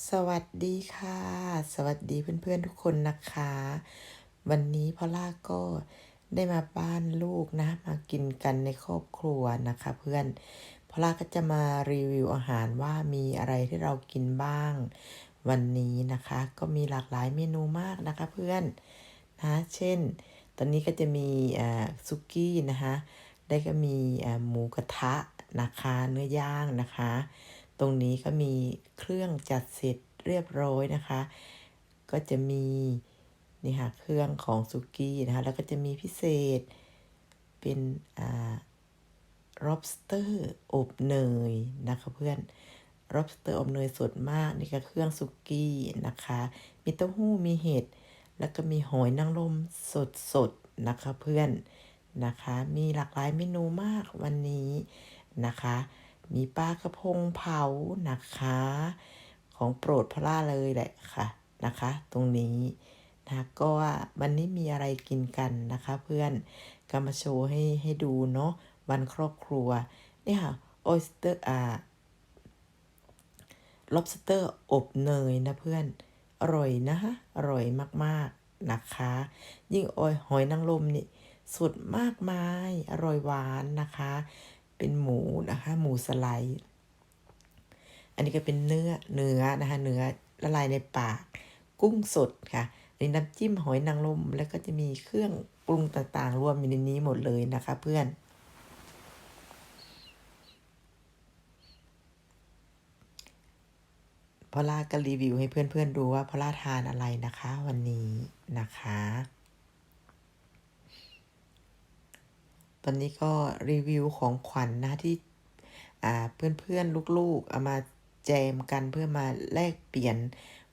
สวัสดีค่ะ สวัสดีเพื่อนๆทุกคนนะคะ วันนี้พอล่าก็ได้มาบ้านลูกนะ มากินกันในครอบครัวนะคะ เพื่อนพอล่าก็จะมารีวิวอาหารว่ามีอะไรที่เรากินบ้าง วันนี้นะคะ ก็มีหลากหลายเมนูมากนะคะ เพื่อนนะเช่น ตอนนี้ก็จะมีอ่าซุกี้นะคะ ได้ก็มีอ่าหมูกระทะนะคะ เนื้อย่างนะคะ ตรงนี้ก็มีเครื่องจัดเสร็จเรียบร้อยนะคะ ก็จะมีนี่ค่ะเครื่องของซุกี้นะคะแล้วก็จะมีพิเศษเป็นอ่า lobster อบเนยนะคะเพื่อน lobster อบเนยสดมากนี่ก็เครื่องซุกี้นะคะ มีเต้าหู้มีเห็ดแล้วก็มีหอยนางรมสดสดๆนะคะเพื่อนนะคะ มีหลากหลายเมนูมากวันนี้นะคะ มีปลากระพงเผานะคะ ของโปรดพล่าเลยแหละค่ะนะคะ ตรงนี้นะก็ว่าวันนี้มีอะไรกินกันนะคะ เพื่อนก็มาโชว์ให้ให้ดูเนาะวันครอบครัวนี่ค่ะ oyster อ่า lobster อบเนยนะเพื่อน อร่อยนะฮะอร่อยมากๆนะคะ ยิ่งออยหอยนางรมนี่สุดมากมาย อร่อยหวานนะคะ เป็นหมูนะคะ หมูสไลด์อันนี้ก็เป็นเนื้อเนื้อนะคะ เนื้อละลายในปาก กุ้งสดค่ะนนี้น้ำจิ้มหอยนางรมแล้วก็จะมีเครื่องปรุงต่างๆ รวมอยู่ในนี้หมดเลยนะคะ เพื่อน พอล่าก็รีวิวให้เพื่อนๆดูว่าพอล่าทานอะไรนะคะ วันนี้นะคะ ตอนนี้ก็รีวิวของขวัญนนะที่อ่าเพื่อนๆลูกๆเอามาแจมกันเพื่อมาแลกเปลี่ยน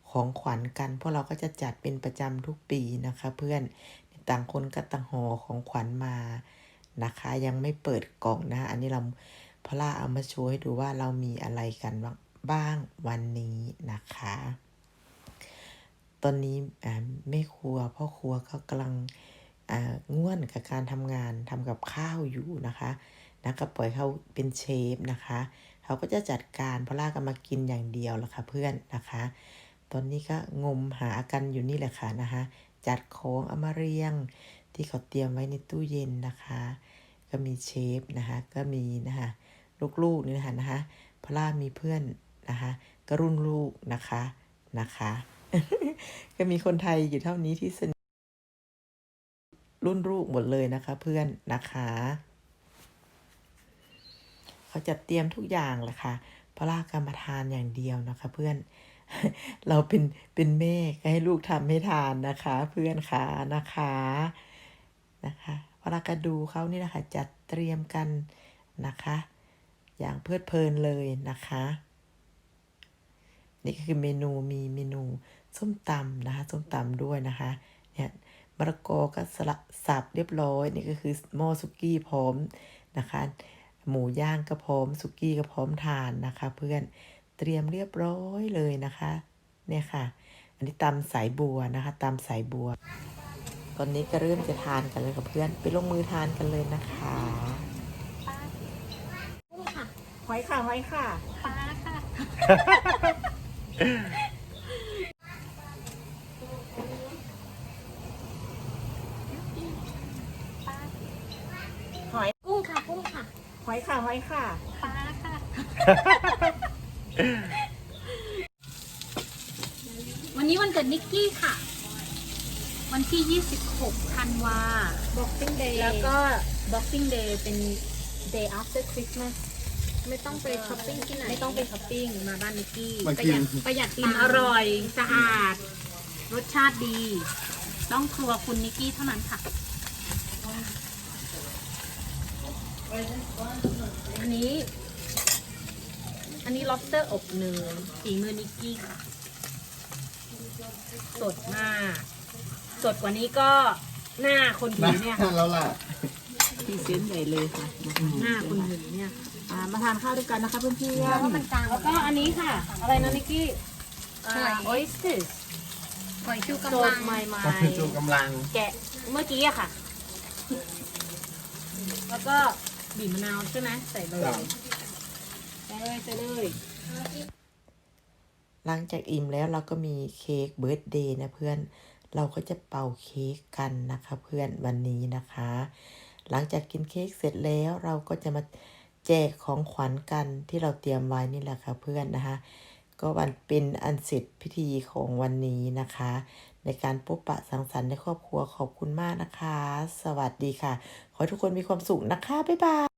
ของขวัญกันเพราะเราก็จะจัดเป็นประจำทุกปีนะคะ เพื่อนต่างคนก็ต่างห่อของขวัญมานะคะ ยังไม่เปิดกล่องนะ อันนี้เราพอล่าเอามาโชว์ให้ดูว่าเรามีอะไรกันบ้างวันนี้นะคะ ตอนนี้อ่แม่ครัวพ่อครัวก็กำลัง ง่วนกับการทำงานทำกับข้าวอยู่นะคะนะก็ปล่อยเขาเป็นเชฟนะคะเขาก็จะจัดการพอล่าก็มากินอย่างเดียวแหละค่ะเพื่อนนะคะ ตอนนี้ก็งมหากันอยู่นี่แหละค่ะนะคะ จัดของเอามาเรียงที่เขาเตรียมไว้ในตู้เย็นนะคะ ก็มีเชฟนะคะก็มีนะคะลูกๆนี่นะคะนะคะพอล่ามีเพื่อนนะคะก็รุ่นลูกนะคะนะคะ ก็มีคนไทยอยู่เท่านี้ที่สนิท รุ่นลูกหมดเลยนะคะเพื่อนนะคะเขาจะเตรียมทุกอย่างแหละค่ะพอล่ากรรมาทานอย่างเดียวนะคะ เพื่อนเราเป็นเป็นแม่ก็ให้ลูกทำให้ทานนะคะ เพื่อนค่ะนะคะนะคะพอลาก็ดูเขานี่นะคะจัดเตรียมกันนะคะ อย่างเพลิดเพลินเลยนะคะ นี่ก็คือเมนูมีเมนูส้มตำนะคะส้มตำด้วยนะคะเนี่ย มะละกอก็สละสับเรียบร้อยนี่ก็คือหม้อสุกี้พร้อมนะคะ หมูย่างก็พร้อมสุกี้ก็พร้อมทานนะคะ เพื่อนเตรียมเรียบร้อยเลยนะคะ เนี่ยค่ะ อันนี้ตำสายบัวนะคะตำสายบัว ตอนนี้ก็เริ่มจะทานกันเลยกับเพื่อนไปลงมือทานกันเลยนะคะกุ้งค่ะหอยค่ะหอยค่ะปลาค่ะ ปลา หอย กุ้งค่ะ กุ้งค่ะ หอยค่ะหอยค่ะปลาค่ะวันนี้วันเกิดนิกกี้ค่ะ วันที่ 26ธันวา Boxing Day แล้วก็ Boxing Day เป็น Day after Christmas ไม่ต้องไปช้อปปิ้งที่ไหน ไม่ต้องไปช้อปปิ้งมาบ้านนิกกี้มาประกิหยัน ดประหยัดกินอร่อยสะอาด รสชาติดี ต้องครัวคุณนิกกี้เท่านั้นค่ะ อันนี้ อันนี้ lobster อบเนยฝีมือนิกกี้ค่ะ สดมาก สดกว่านี้ก็หน้าคนถืนะอเนี่ยค่ะ แล้วล่ะพี่เส้นใหญ่เลยค่ะหน้าคนถือเนี่ยค่ะอ่ามาทานข้าวด้วยกันนะคะเพื่อนๆแล้วก็มันกลางแล้วก็อันนี้ค่ะ อะไรนะนิกกี้หอยออยสเตอร์หอยชูโซกำลัดงใหม่จูกำลังๆแกะเมื่อกี้อะค่ะ แล้วก็ บีบมะนาวใช่ไหมใส่เลยครับใส่เลยใส่เลย หลังจากอิ่มแล้วเราก็มีเค้กเบิร์ตเดย์นะเพื่อน เราก็จะเป่าเค้กกันนะคะเพื่อนวันนี้นะคะ หลังจากกินเค้กเสร็จแล้วเราก็จะมาแจกของขวัญกันที่เราเตรียมไว้นี่แหละค่ะเพื่อนนะคะ ก็วันเป็นอันเสร็จพิธีของวันนี้นะคะในการพบปะสังสรรค์ในครอบครัวขอบคุณมากนะคะ สวัสดีค่ะ ขอให้ทุกคนมีความสุขนะคะ บ๊ายบาย